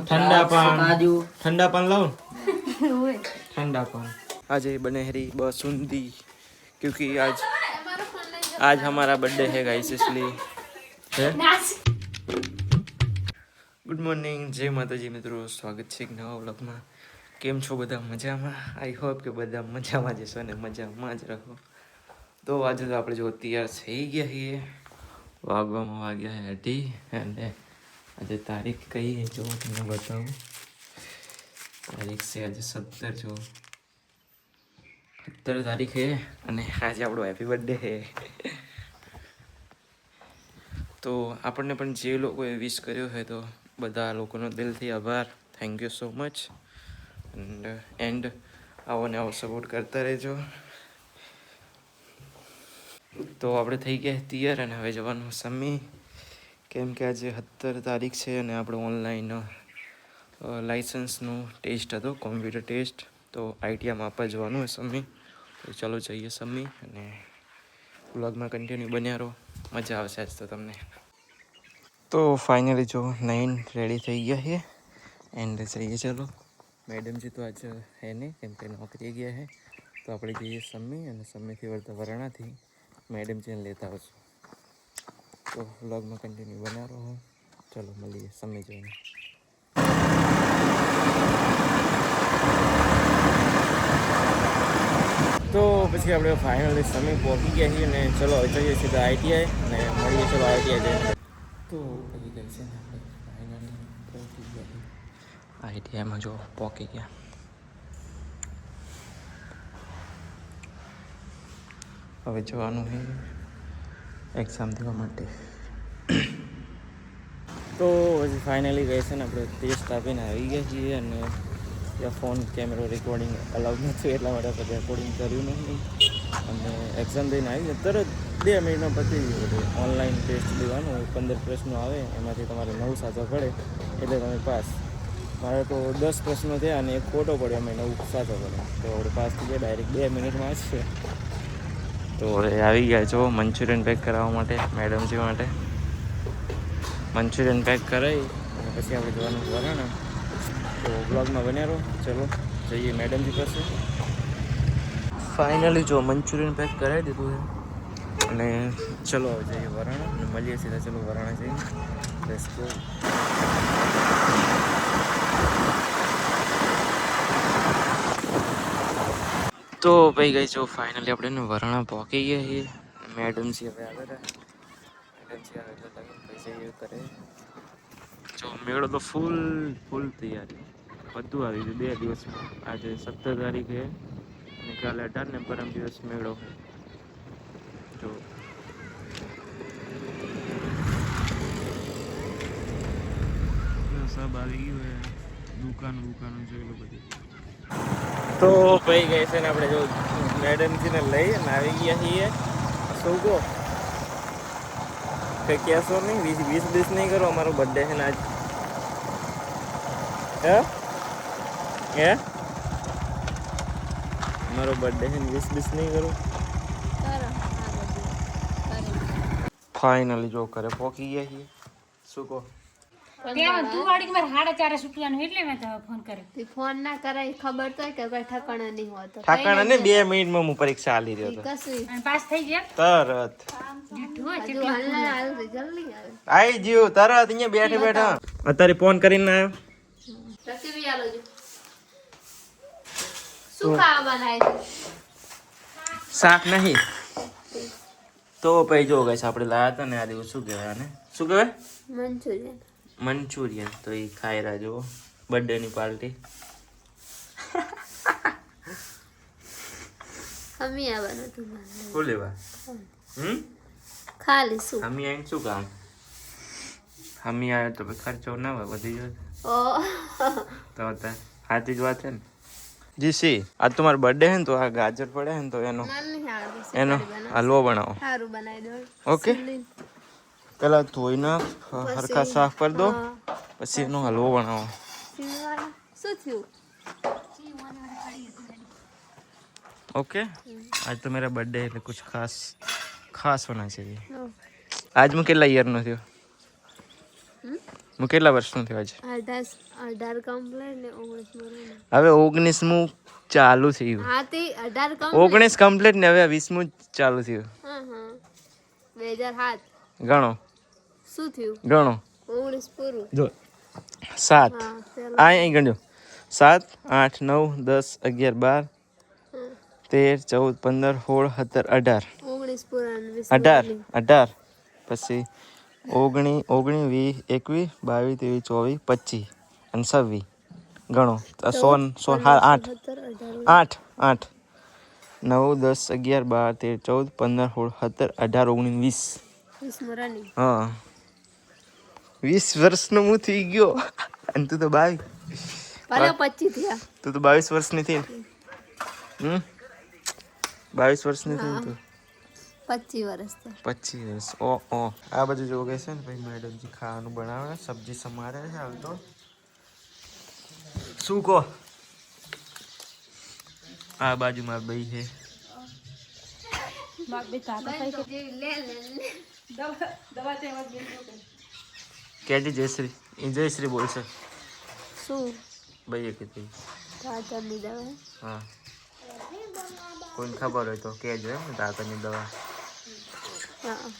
ઠંડા દ્રાક્ષ, પાન. કાજુ ઠંડા પાન લાવો ઠંડા પાન आज बनेहरी बासुंदी क्योंकि आज आज हमारा बर्थडे है गाइस इसलिए है નાચ ગુડ મોર્નિંગ જય માતાજી મિત્રો સ્વાગત છે એક નવા વ્લોગમાં કેમ છો બધા મજામાં આઈ હોપ કે બધા મજામાં જ છો ને મજામાં જ રહો તો આજે તો આપણે જો તૈયાર થઈ ગયા છીએ. વાગવામાં વાગ્યા અઢી અને આજે તારીખ કઈ જો તમને બતાવું. તારીખ છે આજે સત્તર જો. સત્તર તારીખ છે અને આજે આપણો હેપી બર્થડે છે. તો આપણને પણ જે લોકોએ વિશ કર્યો હોય તો બધા લોકોનો દિલથી આભાર. Thank you so much and and આવો ને આવો સપોર્ટ કરતા રહેજો. તો આપણે થઈ ગયા તૈયાર અને હવે જવાનું સમી. કેમ કે આજે સત્તર તારીખ છે અને આપણે ઓનલાઈન લાઇસન્સનું ટેસ્ટ હતો કોમ્પ્યુટર ટેસ્ટ તો આઈટીઆમાં આપવા જવાનું હોય સમી. તો ચાલો જઈએ સમી અને બ્લોગમાં કન્ટિન્યુ બન્યા રહો. મજા આવશે આજ તો તમને. તો ફાઇનલી જો નાઇન રેડી થઈ ગયા છે. એન્ડ જઈએ ચાલો. મેડમજી તો આજે હે નહીં કેમ કે નોકરી ગયા છે. તો આપણે જઈએ સમ્મી અને સમ્મીથી વળતા વરણાથી. મેડમજીને લેતા આવશું. તો વ્લોગમાં કન્ટિન્યુ બના રહો ચલો, મળીએ સમય જોઈને. તો પછી આપણે ફાઇનલી સમય પહોંચી ગયા છીએ અને ચલો જઈએ સીધા આઈટીઆઈ અને મળીએ ચલો આઈટીઆઈ જઈને. તો પછી કહે છે પહોંચી ગયા આઈટીઆઈમાં જો પહોંચી ગયા. હવે જવાનું છે એક્ઝામ દેવા માટે. તો પછી ફાઇનલી ગઈ છે ને આપણે ટેસ્ટ આપીને આવી ગયા છીએ અને ત્યાં ફોન કેમેરો રેકોર્ડિંગ અલાઉડ નથી એટલા માટે આપણે રેકોર્ડિંગ કર્યું નહીં અને એક્ઝામ દઈને આવી ગયા. તરત બે મિનિટમાં પતી ગયો ઓનલાઈન ટેસ્ટ દેવાનું પંદર પ્રશ્નો આવે, એમાંથી તમારે નવ સાચો પડે, એટલે તમે પાસ. મારે તો દસ પ્રશ્નો થયા અને એક ખોટો પડ્યો, અમે નવ સાચો પડ્યો. તો આપણે પાસ થઈ ગયા ડાયરેક્ટ બે મિનિટમાં જ છે. તો હવે આવી ગયા છો મંચુરિયન પેક કરાવવા માટે, મેડમજી માટે. મંચુરિયન પેક કરાવી અને પછી આપણે જવાનું ને તો બ્લોગમાં બન્યા રહો. ચલો, જઈએ મેડમજી પાસે. ફાઇનલી જો મંચુરિયન પેક કરાવી દીધું છે. અને ચલો જઈએ વરાણા અને મળીએ સીધા ચલો વરાણા જઈએ લેટ્સ તો ભાઈ ગઈ જો ફાઇનલી આપણે વરણા પહોંચી ગયા છીએ. મેડમજી હવે આવે મેડમસી આવે એટલે લગન પૈસા એ કરે. જો મેળો તો ફૂલ ફૂલ તૈયારી બધું આવી ગયું. બે દિવસમાં. આજે સત્તર તારીખે અને કાલે અઢાર ને પરમ દિવસ મેળો જો. સબ આવી ગયું દુકાનો દુકાનો જોયેલું બધી. તો ભાઈ ગઈ છે ને આપણે જો મેડમજીને લઈ અને આવી ગયા છીએ. શું કહો? કંઈ કહેશો નહીં? વીસ વીસ દિવસ નહીં કરો અમારો બર્થડે છે ને આજ. હે? હે? મારો બર્થડે છે ને વીસ દિવસ નહીં કરું. ફાઇનલી જો કરે પહોંચી ગયા છીએ. શું કહો? ત્યાં તું વાળી મારે. હાડા ચારે છૂટવાનું એટલે મેં તને ફોન કર્યો. ફોન ના કરાય ખબર તો હોય કે કોઈ ઠકાણા નહીં હોતો ઠાકાણા ને બે મિનિટમાં હું પરીક્ષા આલી રહ્યો હતો કશું. અને પાસ થઈ ગયા? તરત. તો આઈ જીવ તરત અહીંયા બેઠે બેઠા. અત્યારે ફોન કરીને આવ્યો. રસીબી આલો જો. શું ખાવા બનાય શાક નહીં. તો પછી જો ગઈશ આપણે લાયા હતા ને આ દિવસ શું કહેવાય ને શું કહેવાય? મંચુરિયન. મંચુરિયન તો એ ખાઈ રહ્યા જુઓ. બર્થડેની પાર્ટી. અમી આવવાનું હતું. શું લેવા? હમ? ખાલી શું હમી આવીને શું કામ હમી આવ્યા તો ખર્ચો ના હોય વધી જાય ઓ. તો સાચી જ વાત છે ને? જી સી આ તમારો બર્થડે છે ને તો આ ગાજર પડે હે ને તો એનો એનો હલવો બનાવો. સારું બનાવી દો ઓકે પેલા ધોઈ નાખ હરખા સાફ કરી દો હા. પછી એનો હલવો બનાવો સીવવાળા. શું થયું ओके आज तो मेरा बर्थडे है कुछ खास ખાસ હોના चाहिए ઓ, આજ હું કેટલા યરનો થયો હમ? હું કેટલા વર્ષનો થયો આજે અઢાર અઢાર કમ્પ્લેટ ને ઓગણીસ મરણ હવે ઓગણીસમું ચાલુ થયું હા તે અઢાર કમ્પ્લેટ ઓગણીસ કમ્પ્લીટ ને હવે વીસમું ચાલુ થયું હા હા બે હજાર સાત ગણો શું થયું? ગણો. ઓગણીસ પૂરું. જો સાત. આ અહીં ગણજો સાત આઠ નવ દસ અગિયાર બાર તેર ચૌદ પંદર સોળ સત્તર અઢાર. અઢાર અઢાર. પછી ઓગણી ઓગણી વીસ એકવીસ બાવીસ ત્રેવીસ ચોવીસ પચીસ અને છવ્વીસ. ગણો. સો સો હા આઠ. આઠ આઠ. નવ દસ અગિયાર બાર તેર ચૌદ પંદર સોળ સત્તર અઢાર ઓગણીસ વીસ. હા. વીસ વર્ષનો હું થઈ ગયો. અને તું તો બાવીસ. પચીસ થયા. તું તો બાવીસ વર્ષની થઈ હમ? બાવીસ વર્ષની થઈ તું. પચીસ વર્ષ પચીસ વર્ષ. ઓ ઓ. આ બધું જો કે છે ને? ભાઈ મેડમજી ખાવાનું બનાવે સબ્જી સમારે છે હાલ તો. શું કહો? આ બાજુ માર ભાઈ છે. દવા દવા. કેજે જયશ્રી. એ જયશ્રી બોલશે. શું? ભાઈએ કીધું. તાતરની દવા? હા. કોઈને ખબર હોય તો કહેજો એમ દાંતની દવા. હા.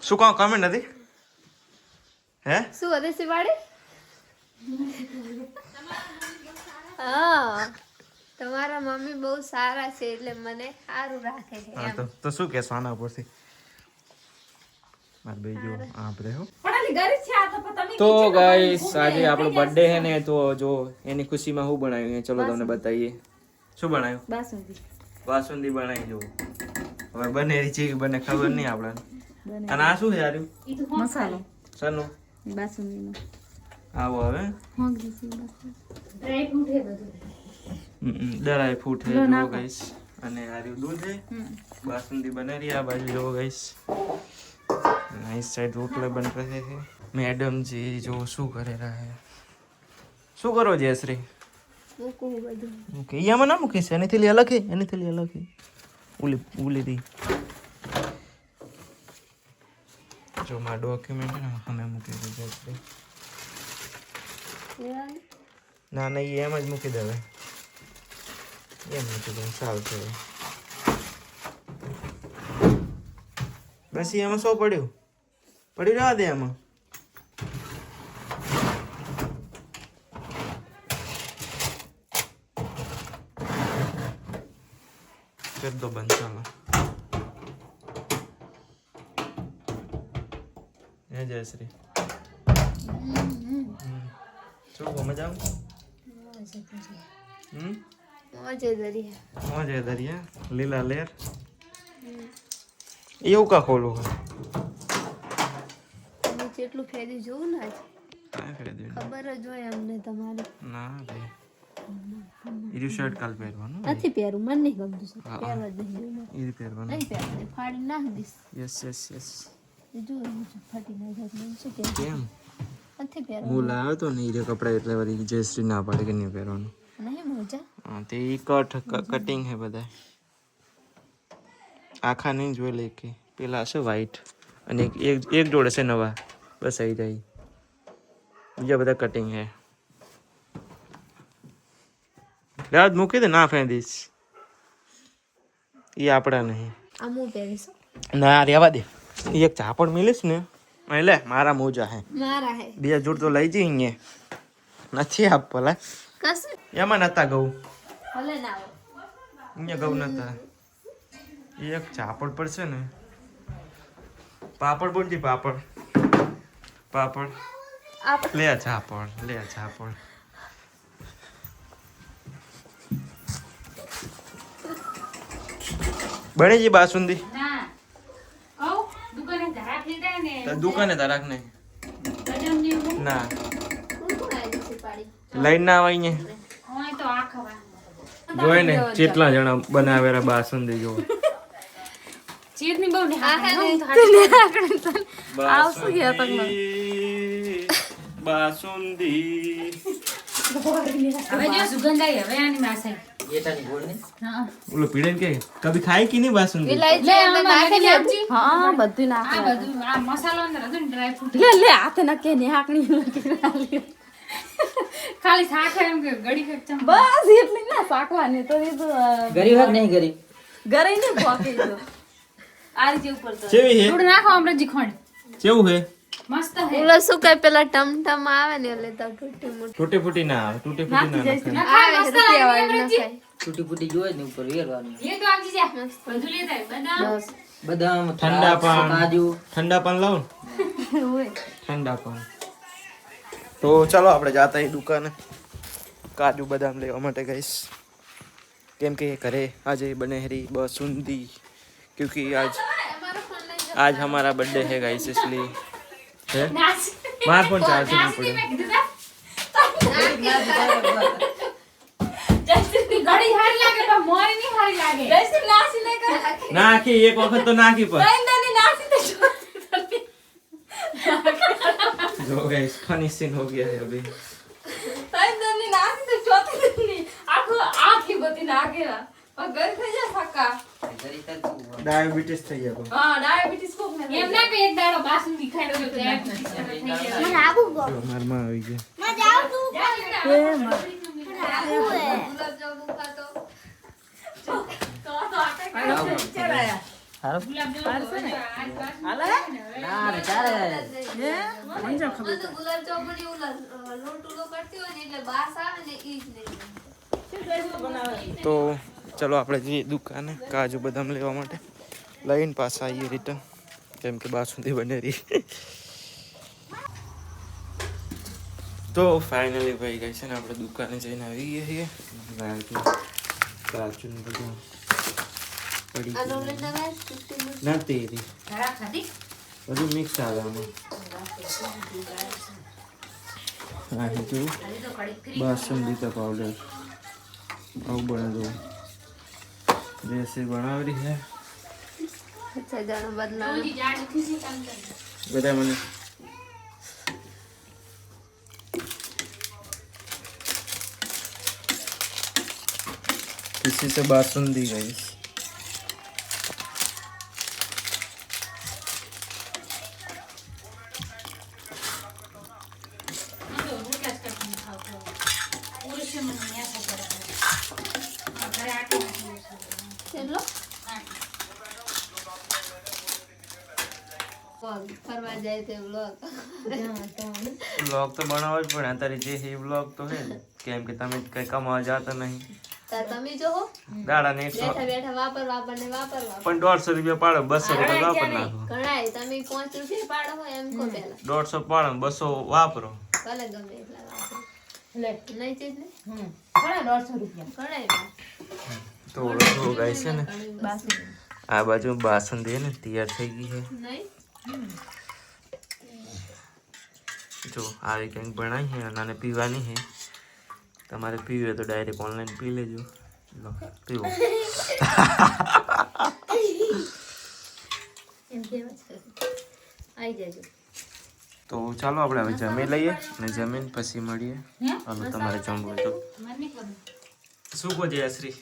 શું કહો કમેન્ટ નથી હે? શું વધે છે વાડી હા. તમારા મમ્મી બહુ સારા છે એટલે મને સારું રાખે છે તો તો શું કહેશો આના ઉપરથી માર ભાઈ જો આપણે હો. પણ આની ઘરે જ છે આ તો તો ગાઈસ આજે આપણો. બર્થડે છે ને તો જો એની ખુશીમાં શું બનાવ્યું? છે ચલો તમને બતાવીએ. શું બનાવ્યું? બાસુંદી. બાસુંદી બનાવી જો હવે બને છે કે બને ખબર નહીં આપણને અને આ શું છે ઈ મસાલો. સનું બાસુંદીનો. આવો હવે. હોંગ દીધી ડ્રાય ફ્રૂટ હે બધું. ડરાય ફૂટ છે લો જો. ગાઈસ અને આર્યું દૂધ છે બાસુંદી બને રહી આ બાજુ જો ગાઈસ નાઈસ સાઈડ રોટલે બન રહે છે મેડમ જી જો શું કરે રહ્યા હે? શું કરો જયશ્રી મૂકવું બધું. ઓકે ઈયામાં ના મૂકીશ? એની થેલી અલગ હે? એની થેલી અલગ હે? ઉલી ઉલી દી જો મારા ડોક્યુમેન્ટ ને અમે મૂકી દીધું છે. ના ના એ એમ જ મૂકી દેવે એમ મૂકી દઉં સારું છે બસ એમાં શું પડ્યું? પડ્યું રહેવા દે એમાં? કરતો દો બંધ ચાલો. હે જયશ્રી. શ્રી શું મોજે દરિયા મોજે દરિયા. લીલા લેર. એવું કા ખોલું હોય? જેટલું ફેરી જોવું ને આજ. ખબર જ હોય અમને તમારે. ના ભાઈ. ઈરું શર્ટ કાલ પહેરવાનું નથી પહેરું મને નહીં ગમતું છે પહેરવા જ નહીં દેવું. પહેરવાનું. નહીં પહેરવાનું ફાડી નાખ દીસ યસ યસ યસ. જો ફાટી ના જાય મને શું કહેવું કેમ? નથી પહેરવાનું. હું લાવ્યો તો નહીં ઈરે કપડા એટલે વળી જયશ્રી ના પાડે કે નહીં પહેરવાનું. નહીં મોજા? હા તે ઈ કટ કટિંગ હે બધા આખા નહીં જોઈ લે કે પેલા છે વ્હાઈટ અને એક એક જોડે છે નવા. બસ આવી જાય. બીજા બધા કટિંગ હે. રાત મૂકી દે ના ફેંદીશ એ આપણા નહીં. આમ હું પહેરીશ ના રહેવા દે. એક ચાપડ મિલીશ ને. એટલે લે મારા મોજા હે. મારા હે. બીજા જોડ તો લઈ જઈ અહીંયા. નથી આપ પલા કશું? એમાં નતા ગઉ ભલે ના હોય. અહીંયા ગઉ નતા. એક ચાપડ પડશે ને. પાપડ બોલજી પાપડ. પાપડ. લે આ ચાપડ લે આ ચાપડ બની જી બાસુંદી? ના. દુકાને ધરાક નહીં? ના. લઈને ના આવે અહીંયા. હોય તો જોઈ ને કેટલા જણા બનાવેલા બાસુંદી જો ચીરની બહુ ને હા, હા હા, આવશું ગયા તક બાસુંદી હવે જો સુગંધ આવી હવે આની માસે જેઠાની ગોળ ને હા ઓલો પીડન કે કભી ખાઈ કે નહીં બાસુંદી. હા બધું નાખે બધું આ મસાલો લે લે હાથે નાખે ને હાકણી ખાલી સાખર એમ કે ગળી બસ એટલી ના શાકવાની તો એ તો ગરીબ નહીં ગરીબ ઘરે ને પોકી ઉપર તો. કેવી હે થોડું નાખો અમરજી ખંડ કેવું હે મસ્ત હે ઓલો શું કઈ પેલા ટમટમ આવે ને એટલે તો મૂટી ફૂટી ના આવે ફૂટી ના. આવે રૂપિયા વાળી ફૂટી ને ઉપર વેરવાનું. લે તો આવજી જા બધું લેતા બદામ. બદામ ઠંડા પાન. કાજુ. ઠંડા પાન લાવ ને. ઠંડા પાન. તો ચાલો આપણે જાતા એ દુકાને. કાજુ બદામ લેવા માટે ગઈશ. કેમ કે ઘરે આજે બને હરી બસુંદી. क्योंकि आज आज हमारा बर्थडे है गाइस इसलिए है નાસ मार फोन चार्ज नहीं નાસની पड़ेगा મેં કીધું તા. જયશ્રી ગળી હારી લાગે પણ મોરી નહીં હારી લાગે જયશ્રી નાસી ને કર નાખી એક વખત તો નાખી પર નાની નાસી તો જો जो गाइस फनी सीन हो गया है अभी તાઈ દની નાસી તો ચોથી દની આખો આખી બધી નાખેલા પણ ઘર થઈ જાય ફક્કા ડાયાબિટીસ થઈ ગયો હા ડાયાબિટીસ કોક ને એમ ના કે એક દાડો બાસું દેખાડ્યો તો ડાયાબિટીસ થઈ ગયો મને આવું ગો મારમાં આવી ગયો મને જાવ તું એ મને આવું હે ગુલાબજામ ખાતો તો તો આટક ચરાયા હાલો ગુલાબજામ છે ને હાલે ના રે ચાલે હે મને જો ખબર તો ગુલાબજામ પણ એવું લોટુલો કરતી હોય ને એટલે બાસ આવે ને ઈ જ નહીં તો ચલો આપણે જઈએ દુકાને કાજુ બદામ લેવા માટે. લઈને પાછા આવીએ રિટર્ન કેમ કે બાસુંદી બનેરી તો ફાઇનલી ભાઈ ગઈ છે ને આપણે દુકાને જઈને આવી છીએ. કાજુ બદામ પડી ના તેરી. બધું મિક્સ આવે આમાં. બાસુંદી તો પાવડર આવું બને દો જૈસે બનાવી રહી હે અચ્છા, જાણો બદલાવ ઓલી જાડી ખુશી કામ કરે બધા મને किसी से बासुंदी गई વ્લોગ તો બનાવો જ પણ અત્યારે જે એ વ્લોગ તો છે કેમ કે તમે કઈ કમાવા જાતા નહીં. તમે જો દાડા ને બેઠા બેઠા વાપર વાપર ને વાપર વાપર પણ દોઢસો રૂપિયા પાડો બસો રૂપિયા વાપર નાખો. ઘણાય. તમે પાંચ રૂપિયા પાડો એમ કહો પેલા દોઢસો પાડો બસો વાપરો. ભલે ગમે એટલા વાપરો. નહીં ચીજ ને? ઘણા દોઢસો રૂપિયા. ઘણાય તો ગાય છે ને. આ બાજુ બાસુંદી ને તૈયાર થઈ ગઈ છે નહીં? જો આવી કંઈક બનાવી છે અને પીવાની છે. તમારે પીવી હોય તો ડાયરેક્ટ ઓનલાઈન પી લેજો. લો પીવો. આવી જજો. તો ચાલો આપણે હવે જમી લઈએ અને જમીન પછી મળીએ. હે? તમારે જમવું હોય તો શું કહો જયશ્રી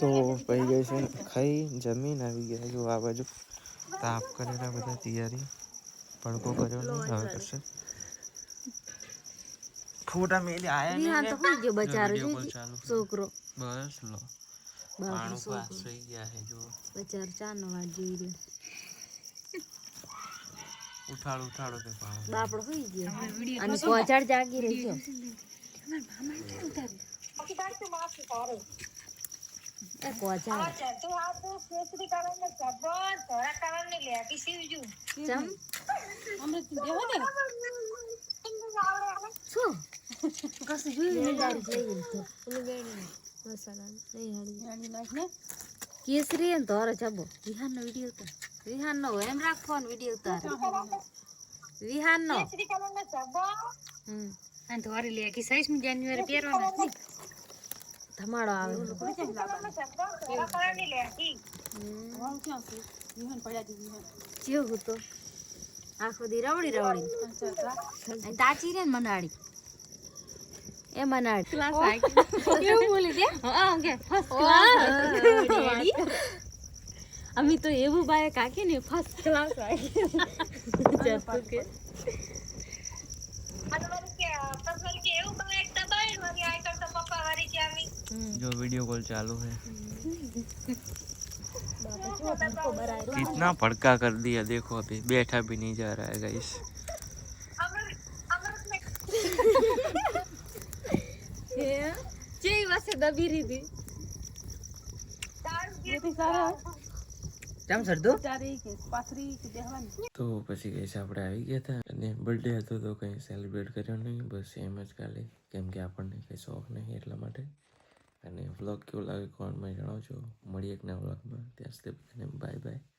તો ભાઈ ગઈ છે ખાઈ જમીન આવી ગયા જો આ બાજુ તાપ કરેલા બધા તૈયારી. ભડકો કર્યો નહીં હવે કરશે. ફોટા મેલી આયા નહીં તો હોઈ ગયો બચારો ચાલુ છોકરો. બસ લો. પાણું પાસ થઈ ગયા છે જો બચાર ચાનો વાજી રહ્યો. ઉઠાડો ઉઠાડો કે પાણું. બાપડો હોઈ ગયો. અને કોચાડ જાગી રહી ગયો એ પહોંચાડ ચમ શું કશું જોયું નહીં ગાડી જોઈ ગઈ તો નહીં હળી કેસરી ને તોરે જબો વિહાન નો વીડિયો ઉતાર વિહાન નો એમ રાખવાનો વીડિયો ઉતાર વિહાન નો હમ અને ધોરી લે કે સાઈસ જાન્યુઆરી પહેરવાના. ધમાડો આવે જેવું તો આખો દી રવડી રવડી તાચી રે મનાડી એમાં ના ક્લાસ કેવું બોલી દે? હા કે ફર્સ્ટ ક્લાસ અમે તો એવું બાય કાકી ને ફર્સ્ટ ક્લાસ આવી કે जो वीडियो कॉल चालू है कितना भड़का कर दिया देखो अभी बैठा भी नहीं जा रहा है गाइस જેવી પાસે દબી રીધી કેમ સરદુ તો પછી ગઈશ આપણે આવી ગયા હતા અને બર્થડે હતો તો કંઈ સેલિબ્રેટ કર્યો નહીં બસ એમ જ ખાલી કેમ કે આપણને કંઈ શોખ નહીં એટલા માટે અને વ્લોગ કેવો લાગે કોમેન્ટમાં જણાવજો. મળીએ એક નવા વ્લોગમાં ત્યાં સુધી બાય બાય